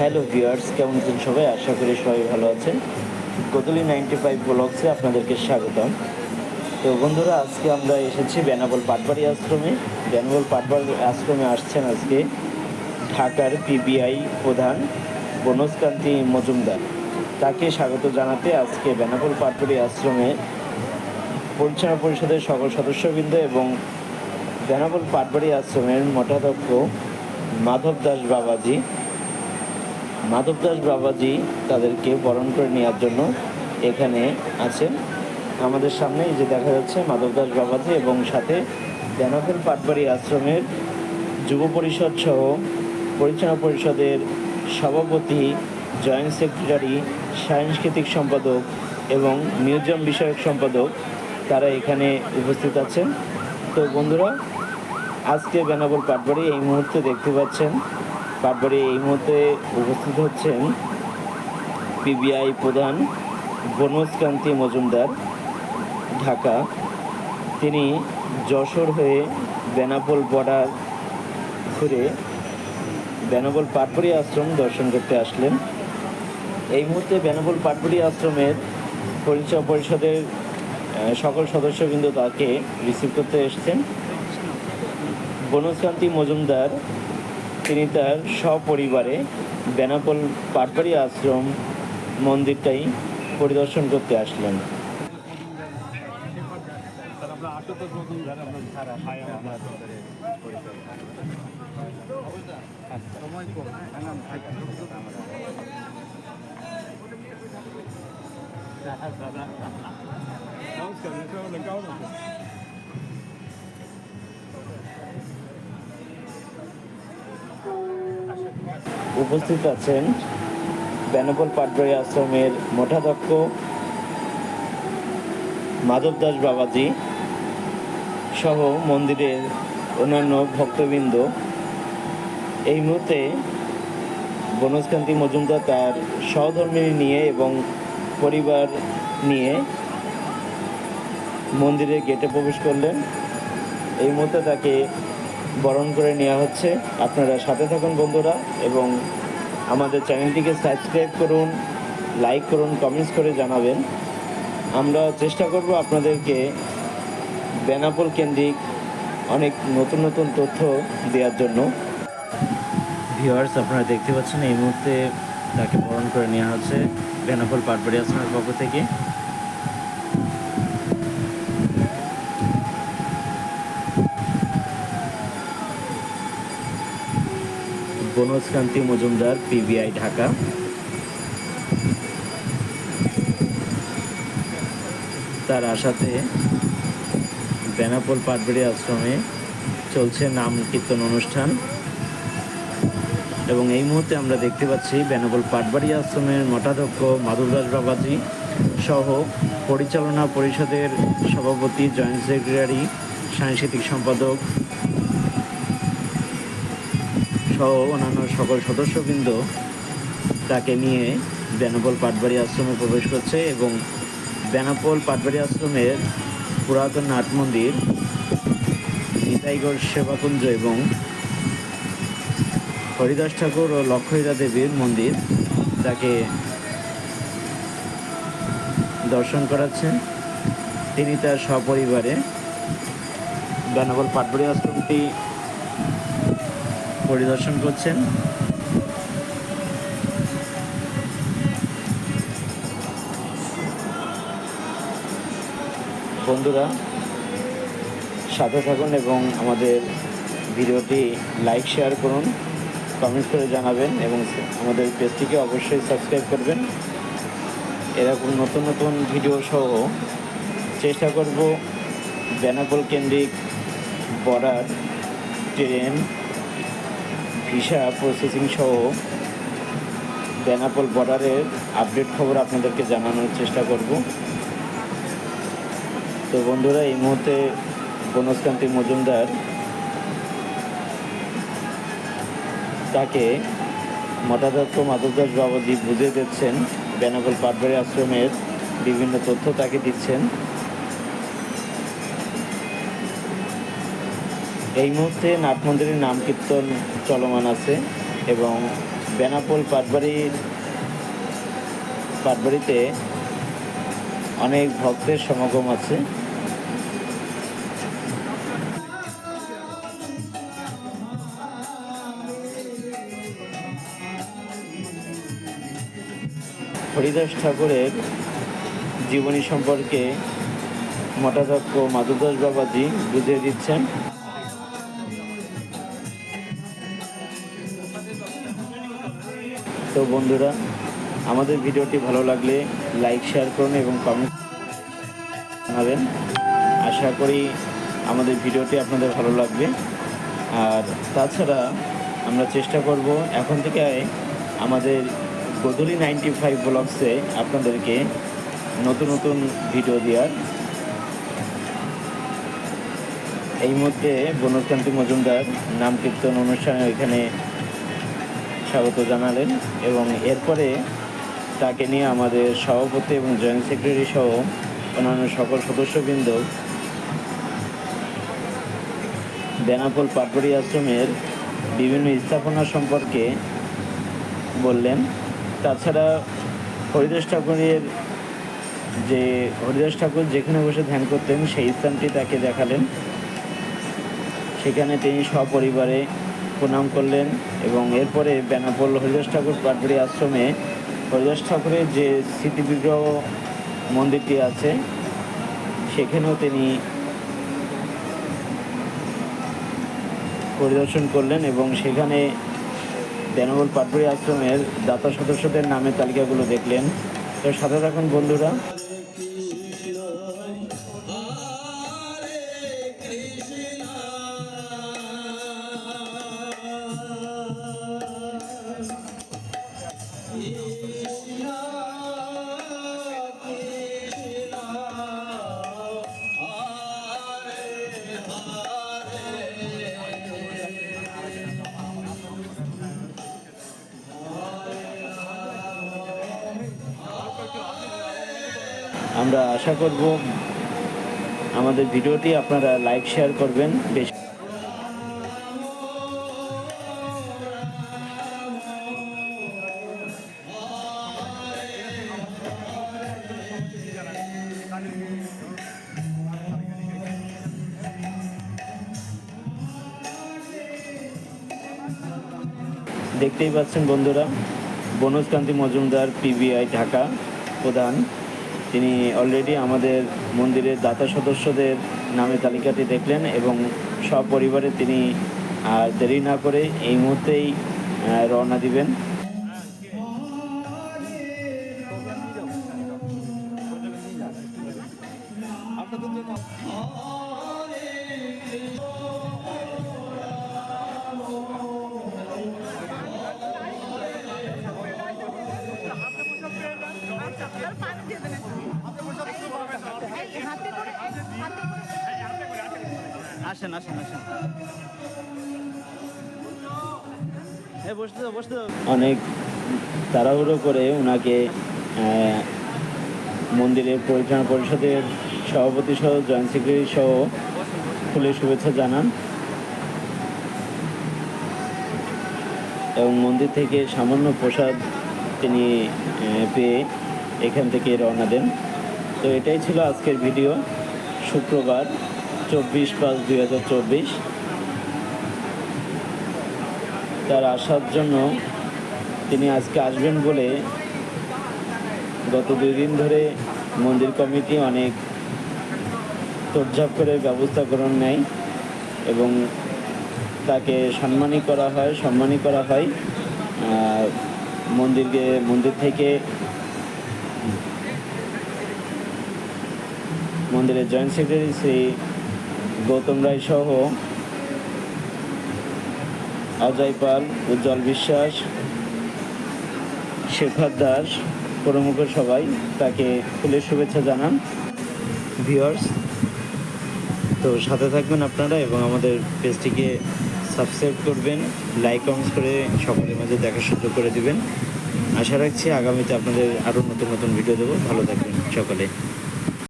Hello viewers, কেমন আছেন সবাই? আশা করি সবাই ভালো আছেন। গোদলি নাইনটি ফাইভ ব্লগসে আপনাদেরকে স্বাগতম। তো বন্ধুরা, আজকে আমরা এসেছি বেনাবল পাটবাড়ি আশ্রমে। বেনাবল পাটবাড়ি আশ্রমে আসছেন আজকে ঢাকার পিবিআই প্রধান বনজকান্তি মজুমদার। তাকে স্বাগত জানাতে আজকে বেনাবল পাটবাড়ি আশ্রমে পরিচালনা পরিষদের সকল সদস্যবৃন্দ এবং বেনাবল পাটবাড়ি আশ্রমের মঠাধ্যক্ষ মাধব দাস বাবাজি মাধব দাস বাবাজি তাদেরকে বরণ করে নেওয়ার জন্য এখানে আছেন। আমাদের সামনে যে দেখা যাচ্ছে মাধব দাস বাবাজি এবং সাথে বেনাপোল পাটবাড়ি আশ্রমের যুব পরিষদ সহ পরিচালনা পরিষদের সভাপতি, জয়েন্ট সেক্রেটারি, সাংস্কৃতিক সম্পাদক এবং মিউজিয়াম বিষয়ক সম্পাদক তারা এখানে উপস্থিত আছেন। তো বন্ধুরা, আজকে বেনাবল পাটবাড়ি এই মুহূর্তে দেখতে পাচ্ছেন পাটবাড়ি এই মুহূর্তে উপস্থিত হচ্ছেন পিবিআই প্রধান বনজকান্তি মজুমদার, ঢাকা। তিনি যশোর হয়ে বেনাপোল বর্ডার ঘুরে বেনাপোল পাটবাড়ি আশ্রম দর্শন করতে আসলেন। এই মুহূর্তে বেনাপোল পাটবাড়ি আশ্রমের পরিচয় পরিষদের সকল সদস্যবৃন্দ তাকে রিসিভ করতে এসেছেন। বনজকান্তি মজুমদার তিনি তার সপরিবারে বেনাপোল পাটবাড়ি আশ্রম মন্দিরটাই পরিদর্শন করতে আসলেন। আমরা উপস্থিত আছেন বেনাপোল পাটবাড়ি আশ্রমের মঠাধ্যক্ষ মাধব দাস বাবাজি সহ মন্দিরের অন্যান্য ভক্তবৃন্দ। এই মুহূর্তে বনজকান্তি মজুমদার তার সহধর্মিনী নিয়ে এবং পরিবার নিয়ে মন্দিরের গেটে প্রবেশ করলেন। এই মুহূর্তে তাকে বরণ করে নেওয়া হচ্ছে। আপনারা সাথে থাকুন বন্ধুরা এবং আমাদের চ্যানেলটিকে সাবস্ক্রাইব করুন, লাইক করুন, কমেন্টস করে জানাবেন। আমরা চেষ্টা করব আপনাদেরকে বেনাপোল কেন্দ্রিক অনেক নতুন নতুন তথ্য দেওয়ার জন্য। ভিউয়ার্স, আপনারা দেখতে পাচ্ছেন এই মুহূর্তে তাকে বরণ করে নেওয়া হচ্ছে বেনাপোল পাটবাড়ি আশ্রমের পক্ষ থেকে। বনজকান্তি মজুমদার, পিবিআই ঢাকা। তার আশাতে বেনাপোল পাটবাড়ি আশ্রমে চলছে নাম কীর্তন অনুষ্ঠান। এবং এই মুহূর্তে আমরা দেখতে পাচ্ছি বেনাপোল পাটবাড়ি আশ্রমের মঠাধ্যক্ষ মাধব দাস বাবাজি সহ পরিচালনা পরিষদের সভাপতি জয়েন্ট সেক্রেটারি সাংস্কৃতিক সম্পাদক সহ অন্যান্য সকল সদস্যবৃন্দ তাকে নিয়ে বেনাপোল পাটবাড়ি আশ্রমে প্রবেশ করছে এবং বেনাপোল পাটবাড়ি আশ্রমের পুরাতন নাট মন্দির, নিতাইগড় সেবাকুঞ্জ এবং হরিদাস ঠাকুর ও লক্ষ্মীরা দেবীর মন্দির তাকে দর্শন করাচ্ছেন। তিনি তার সপরিবারে বেনাপোল পাটবাড়ি আশ্রমটি পরিদর্শন করছেন। বন্ধুরা, সাথে থাকুন এবং আমাদের ভিডিওটি লাইক, শেয়ার করুন, কমেন্ট করে জানাবেন এবং আমাদের পেজটিকে অবশ্যই সাবস্ক্রাইব করবেন। এরকম নতুন নতুন ভিডিও সহ চেষ্টা করব বেনাপোল কেন্দ্রিক বর্ডার ট্রেন ভিসা প্রসেসিং সহ বেনাপোল বর্ডারের আপডেট খবর আপনাদেরকে জানানোর চেষ্টা করব। তো বন্ধুরা, এই মুহূর্তে বনজকান্তি মজুমদার তাকে মতাদত্ত মাধবদাস বাবাজি বুঝিয়ে দিচ্ছেন বেনাপোল পাটবাড়ি আশ্রমের বিভিন্ন তথ্য তাকে দিচ্ছেন। এই মুহূর্তে নাট মন্দিরের নাম কীর্তন চলমান আছে এবং বেনাপোল পাটবাড়ির পাটবাড়িতে অনেক ভক্তের সমাগম আছে। হরিদাস ঠাকুরের জীবনী সম্পর্কে মঠাধ্যক্ষ মাধুদাস বাবাজি বুঝিয়ে দিচ্ছেন। তো বন্ধুরা, আমাদের ভিডিওটি ভালো লাগলে লাইক, শেয়ার করুন এবং কমেন্ট জানাবেন। আশা করি আমাদের ভিডিওটি আপনাদের ভালো লাগবে। আর তাছাড়া আমরা চেষ্টা করব এখন থেকে আমাদের গদুলি নাইনটি ফাইভ ব্লগসে আপনাদেরকে নতুন নতুন ভিডিও দেওয়ার। এই মধ্যে বনকান্তি মজুমদার, নাম কীর্তন অনুষ্ঠানে এখানে স্বাগত জানালেন এবং এরপরে তাকে নিয়ে আমাদের সভাপতি এবং জয়েন্ট সেক্রেটারি সহ অন্যান্য সকল সদস্যবৃন্দ বেনাপোল পাটবাড়ি আশ্রমের বিভিন্ন স্থাপনা সম্পর্কে বললেন। তাছাড়া হরিদাস ঠাকুরের যে, হরিদাস ঠাকুর যেখানে বসে ধ্যান করতেন সেই স্থানটি তাকে দেখালেন। সেখানে তিনি সপরিবারে প্রণাম করলেন এবং এরপরে বেনাপোল হরিদাস ঠাকুর পাটবাড়ি আশ্রমে হরিদাস ঠাকুরের যে স্মৃতিবিগ্রহ মন্দিরটি আছে, সেখানেও তিনি পরিদর্শন করলেন এবং সেখানে বেনাপোল পাটবাড়ি আশ্রমের দাতা সদস্যদের নামের তালিকাগুলো দেখলেন। তো সাথে থাকুন বন্ধুরা। আমরা আশা করব আমাদের ভিডিওটি আপনারা লাইক, শেয়ার করবেন। বেশি দেখতেই পাচ্ছেন বন্ধুরা বনজকান্তি মজুমদার পিবিআই ঢাকা প্রধান। তিনি অলরেডি আমাদের মন্দিরের দাতা সদস্যদের নামে তালিকাটি দেখলেন এবং সপরিবারে তিনি আর দেরি না করে এই মুহূর্তেই রওনা দিবেন। পানি আসেন আসেন আসেন। অনেক তাড়াহুড়ো করে ওনাকে মন্দিরের পরিচালনা পরিষদের সভাপতি সহ, জয়েন্ট সেক্রেটারি সহ ফুলের শুভেচ্ছা জানান। এবং মন্দির থেকে সামান্য প্রসাদ তিনি পেয়ে এখান থেকে রওনা দেন। তো এটাই ছিল আজকের ভিডিও। শুক্রবার, চব্বিশ পাঁচ দুই হাজার চব্বিশ। তার আসার জন্য তিনি আজকে আসবেন বলে গত দুই দিন ধরে মন্দির কমিটি অনেক তোড়ঝাপ করে ব্যবস্থা গ্রহণ নেয় এবং তাকে সম্মানী করা হয় সম্মানী করা হয়। মন্দিরকে, মন্দির থেকে মন্দিরের জয়েন্ট সেক্রেটারি শ্রী গৌতম রায় সহ অজয় পাল, উজ্জ্বল বিশ্বাস, শেখর দাস, প্রমুখ সবাই তাকে ফুলের শুভেচ্ছা জানান। ভিউয়ার্স, তো সাথে থাকবেন আপনারা এবং আমাদের পেজটিকে সাবস্ক্রাইব করবেন, লাইক, কমেন্টস করে সকলের মাঝে দেখার সুযোগ করে দিবেন। আশা রাখছি আগামীতে আপনাদের আরও নতুন নতুন ভিডিও দেবো। ভালো থাকবেন সকলে।